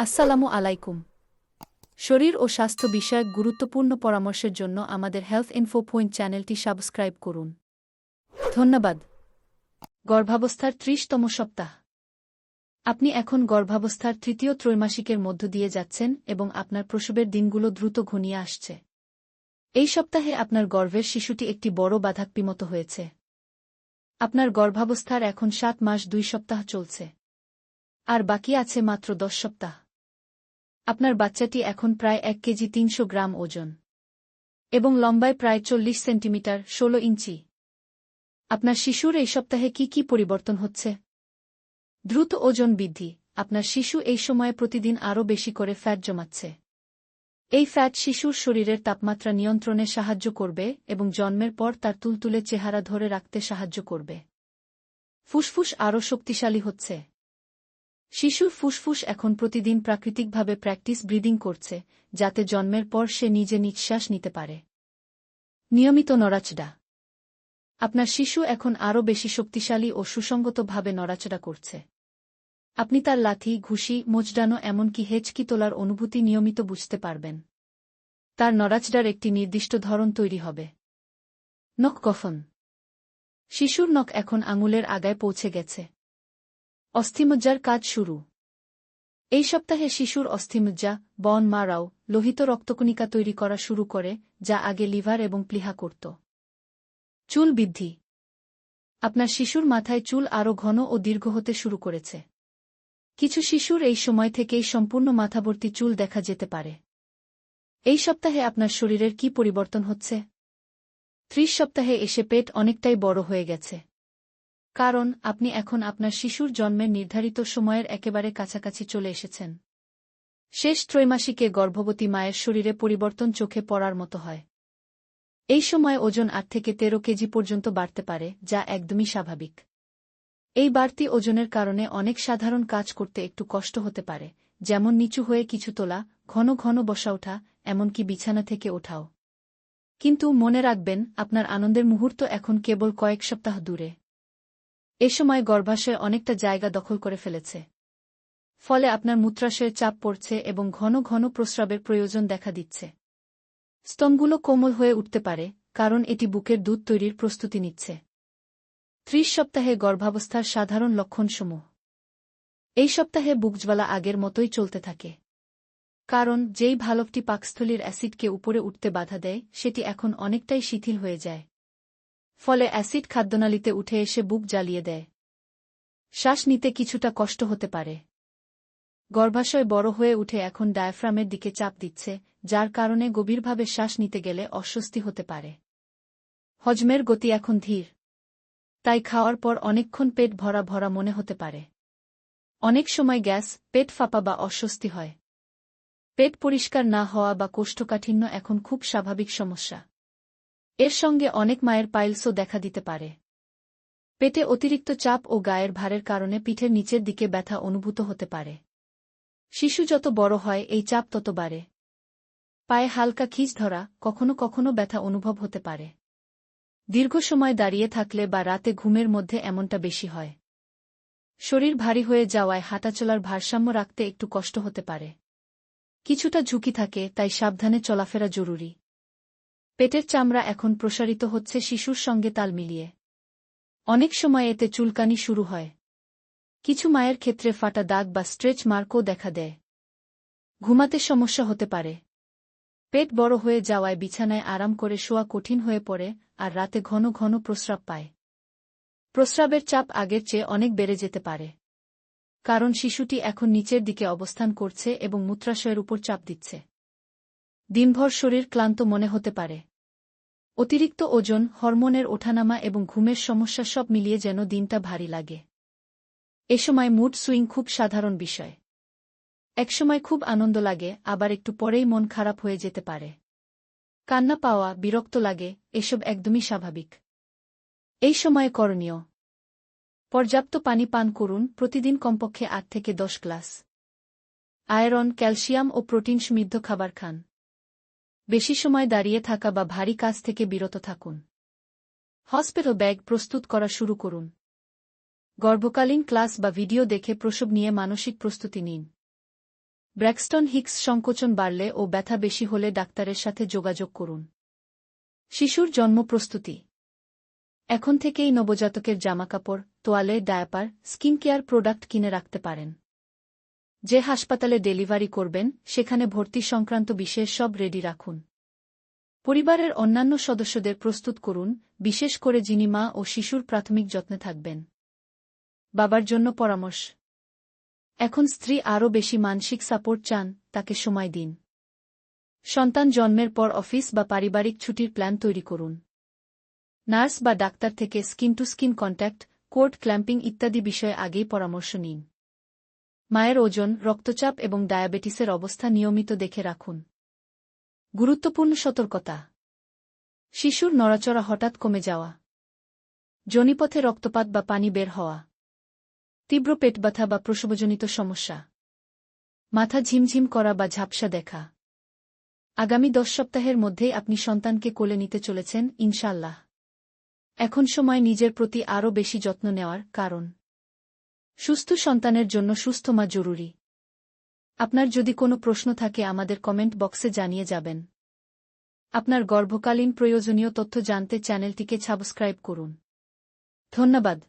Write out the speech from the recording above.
আসসালামু আলাইকুম। শরীর ও স্বাস্থ্য বিষয়ক গুরুত্বপূর্ণ পরামর্শের জন্য আমাদের হেলথ ইনফো পয়েন্ট চ্যানেলটি সাবস্ক্রাইব করুন। ধন্যবাদ। গর্ভাবস্থার ত্রিশতম সপ্তাহ। আপনি এখন গর্ভাবস্থার তৃতীয় ত্রৈমাসিকের মধ্য দিয়ে যাচ্ছেন এবং আপনার প্রসবের দিনগুলো দ্রুত ঘনিয়ে আসছে। এই সপ্তাহে আপনার গর্ভের শিশুটি একটি বড় বাধাক্বিমত হয়েছে। আপনার গর্ভাবস্থার এখন সাত মাস দুই সপ্তাহ চলছে। আর বাকি আছে মাত্র দশ সপ্তাহ। আপনার বাচ্চাটি এখন প্রায় এক কেজি তিনশো গ্রাম ওজন। এবং লম্বায় প্রায় চল্লিশ সেন্টিমিটার, ষোলো ইঞ্চি। আপনার শিশুর এই সপ্তাহে কি কি পরিবর্তন হচ্ছে? দ্রুত ওজন বৃদ্ধি। আপনার শিশু এই সময়ে প্রতিদিন আরও বেশি করে ফ্যাট জমাচ্ছে। এই ফ্যাট শিশুর শরীরের তাপমাত্রা নিয়ন্ত্রণে সাহায্য করবে এবং জন্মের পর তার তুলতুলে চেহারা ধরে রাখতে সাহায্য করবে। ফুসফুস আরও শক্তিশালী হচ্ছে। শিশুর ফুসফুস এখন প্রতিদিন প্রাকৃতিকভাবে প্র্যাকটিস ব্রিদিং করছে, যাতে জন্মের পর সে নিজে নিঃশ্বাস নিতে পারে। নিয়মিত নড়াচড়া। আপনার শিশু এখন আরও বেশি শক্তিশালী ও সুসঙ্গতভাবে নড়াচড়া করছে। আপনি তার লাথি, ঘুষি মোচডানো এমনকি হেঁচকি তোলার অনুভূতি নিয়মিত বুঝতে পারবেন। তার নড়াচড়ার একটি নির্দিষ্ট ধরন তৈরি হবে। নখ কফন শিশুর নখ এখন আঙুলের আগায় পৌঁছে গেছে। অস্থিমজ্জার কাজ শুরু। এই সপ্তাহে শিশুর অস্থিমজ্জা, বন মারাও, লোহিত রক্তকণিকা তৈরি করা শুরু করে, যা আগে লিভার এবং প্লিহা করত। চুল বৃদ্ধি। আপনার শিশুর মাথায় চুল আরও ঘন ও দীর্ঘ হতে শুরু করেছে। কিছু শিশুর এই সময় থেকেই সম্পূর্ণ মাথাভর্তি চুল দেখা যেতে পারে। এই সপ্তাহে আপনার শরীরের কি পরিবর্তন হচ্ছে? ত্রিশ সপ্তাহে এসে পেট অনেকটাই বড় হয়ে গেছে। কারণ আপনি এখন আপনার শিশুর জন্মের নির্ধারিত সময়ের একেবারে কাছাকাছি চলে এসেছেন। শেষ ত্রৈমাসিকে গর্ভবতী মায়ের শরীরে পরিবর্তন চোখে পড়ার মতো হয়। এই সময় ওজন আট থেকে তেরো কেজি পর্যন্ত বাড়তে পারে, যা একদমই স্বাভাবিক। এই বাড়তি ওজনের কারণে অনেক সাধারণ কাজ করতে একটু কষ্ট হতে পারে, যেমন নিচু হয়ে কিছু তোলা, ঘন ঘন বসা ওঠা, এমনকি বিছানা থেকে ওঠাও। কিন্তু মনে রাখবেন, আপনার আনন্দের মুহূর্ত এখন কেবল কয়েক সপ্তাহ দূরে। এ সময় গর্ভাশয় অনেকটা জায়গা দখল করে ফেলেছে। ফলে আপনার মূত্রাশয়ের চাপ পড়ছে এবং ঘন ঘন প্রস্রাবের প্রয়োজন দেখা দিচ্ছে। স্তনগুলো কোমল হয়ে উঠতে পারে, কারণ এটি বুকের দুধ তৈরির প্রস্তুতি নিচ্ছে। ত্রিশ সপ্তাহে গর্ভাবস্থার সাধারণ লক্ষণসমূহ। এই সপ্তাহে বুকজ্বালা আগের মতোই চলতে থাকে। কারণ যেই ভালকটি পাকস্থলীর অ্যাসিডকে উপরে উঠতে বাধা দেয়, সেটি এখন অনেকটাই শিথিল হয়ে যায়। ফলে অ্যাসিড খাদ্যনালীতে উঠে এসে বুক জ্বালিয়ে দেয়। শ্বাস নিতে কিছুটা কষ্ট হতে পারে। গর্ভাশয় বড় হয়ে উঠে এখন ডায়াফ্রামের দিকে চাপ দিচ্ছে, যার কারণে গভীরভাবে শ্বাস নিতে গেলে অস্বস্তি হতে পারে। হজমের গতি এখন ধীর। তাই খাওয়ার পর অনেকক্ষণ পেট ভরা ভরা মনে হতে পারে। অনেক সময় গ্যাস, পেট ফাঁপা বা অস্বস্তি হয়। পেট পরিষ্কার না হওয়া বা কোষ্ঠকাঠিন্য এখন খুব স্বাভাবিক সমস্যা। এর সঙ্গে অনেক মায়ের পাইলসও দেখা দিতে পারে। পেটে অতিরিক্ত চাপ ও গায়ের ভারের কারণে পিঠের নিচের দিকে ব্যথা অনুভূত হতে পারে। শিশু যত বড় হয়, এই চাপ তত বাড়ে। পায়ে হালকা খিচ ধরা কখনো কখনো ব্যথা অনুভব হতে পারে। দীর্ঘ সময় দাঁড়িয়ে থাকলে বা রাতে ঘুমের মধ্যে এমনটা বেশি হয়। শরীর ভারী হয়ে যাওয়ায় হাঁটাচলার ভারসাম্য রাখতে একটু কষ্ট হতে পারে। কিছুটা ঝুঁকি থাকে, তাই সাবধানে চলাফেরা জরুরি। পেটের চামড়া এখন প্রসারিত হচ্ছে শিশুর সঙ্গে তাল মিলিয়ে। অনেক সময় এতে চুলকানি শুরু হয়। কিছু মায়ের ক্ষেত্রে ফাটা দাগ বা স্ট্রেচ মার্কও দেখা দেয়। ঘুমাতে সমস্যা হতে পারে। পেট বড় হয়ে যাওয়ায় বিছানায় আরাম করে শোয়া কঠিন হয়ে পড়ে আর রাতে ঘন ঘন প্রস্রাব পায়। প্রস্রাবের চাপ আগের চেয়ে অনেক বেড়ে যেতে পারে। কারণ শিশুটি এখন নিচের দিকে অবস্থান করছে এবং মূত্রাশয়ের উপর চাপ দিচ্ছে। দিনভর শরীর ক্লান্ত মনে হতে পারে। অতিরিক্ত ওজন, হরমোনের ওঠানামা এবং ঘুমের সমস্যা সব মিলিয়ে যেন দিনটা ভারী লাগে। এ সময় মুড সুইং খুব সাধারণ বিষয়। একসময় খুব আনন্দ লাগে, আবার একটু পরেই মন খারাপ হয়ে যেতে পারে। কান্না পাওয়া, বিরক্ত লাগে, এসব একদমই স্বাভাবিক। এই সময়ে করণীয়। পর্যাপ্ত পানি পান করুন, প্রতিদিন কমপক্ষে আট থেকে দশ গ্লাস। আয়রন, ক্যালসিয়াম ও প্রোটিন সমৃদ্ধ খাবার খান। বেশি সময় দাঁড়িয়ে থাকা বা ভারী কাজ থেকে বিরত থাকুন। হসপিটাল ব্যাগ প্রস্তুত করা শুরু করুন। গর্ভকালীন ক্লাস বা ভিডিও দেখে প্রসব নিয়ে মানসিক প্রস্তুতি নিন। ব্র্যাক্সটন হিক্স সংকোচন বাড়লে ও ব্যথা বেশি হলে ডাক্তারের সাথে যোগাযোগ করুন। শিশুর জন্ম প্রস্তুতি। এখন থেকেই নবজাতকের জামাকাপড়, তোয়ালে, ডায়াপার স্কিন কেয়ার প্রোডাক্ট কিনে রাখতে পারেন। যে হাসপাতালে ডেলিভারি করবেন, সেখানে ভর্তি সংক্রান্ত বিশেষ সব রেডি রাখুন। পরিবারের অন্যান্য সদস্যদের প্রস্তুত করুন, বিশেষ করে যিনি মা ও শিশুর প্রাথমিক যত্নে থাকবেন। বাবার জন্য পরামর্শ। এখন স্ত্রী আরও বেশি মানসিক সাপোর্ট চান, তাকে সময় দিন। সন্তান জন্মের পর অফিস বা পারিবারিক ছুটির প্ল্যান তৈরি করুন। নার্স বা ডাক্তার থেকে skin to skin contact cord clamping ইত্যাদি বিষয়ে আগেই পরামর্শ নিন। মায়ের ওজন, রক্তচাপ এবং ডায়াবেটিসের অবস্থা নিয়মিত দেখে রাখুন। গুরুত্বপূর্ণ সতর্কতা। শিশুর নড়াচড়া হঠাৎ কমে যাওয়া। জনিপথে রক্তপাত বা পানি বের হওয়া। তীব্র পেট ব্যথা বা প্রসবজনিত সমস্যা। মাথা ঝিমঝিম করা বা ঝাপসা দেখা। আগামী দশ সপ্তাহের মধ্যেই আপনি সন্তানকে কোলে নিতে চলেছেন ইনশাল্লাহ এখন সময় নিজের প্রতি আরও বেশি যত্ন নেওয়ার কারণ। সুস্থ সন্তানের জন্য সুস্থ মা জরুরি। আপনার যদি কোনো প্রশ্ন থাকে, আমাদের কমেন্ট বক্সে জানিয়ে যাবেন। আপনার গর্ভকালীন প্রয়োজনীয় তথ্য জানতে চ্যানেলটিকে সাবস্ক্রাইব করুন। ধন্যবাদ।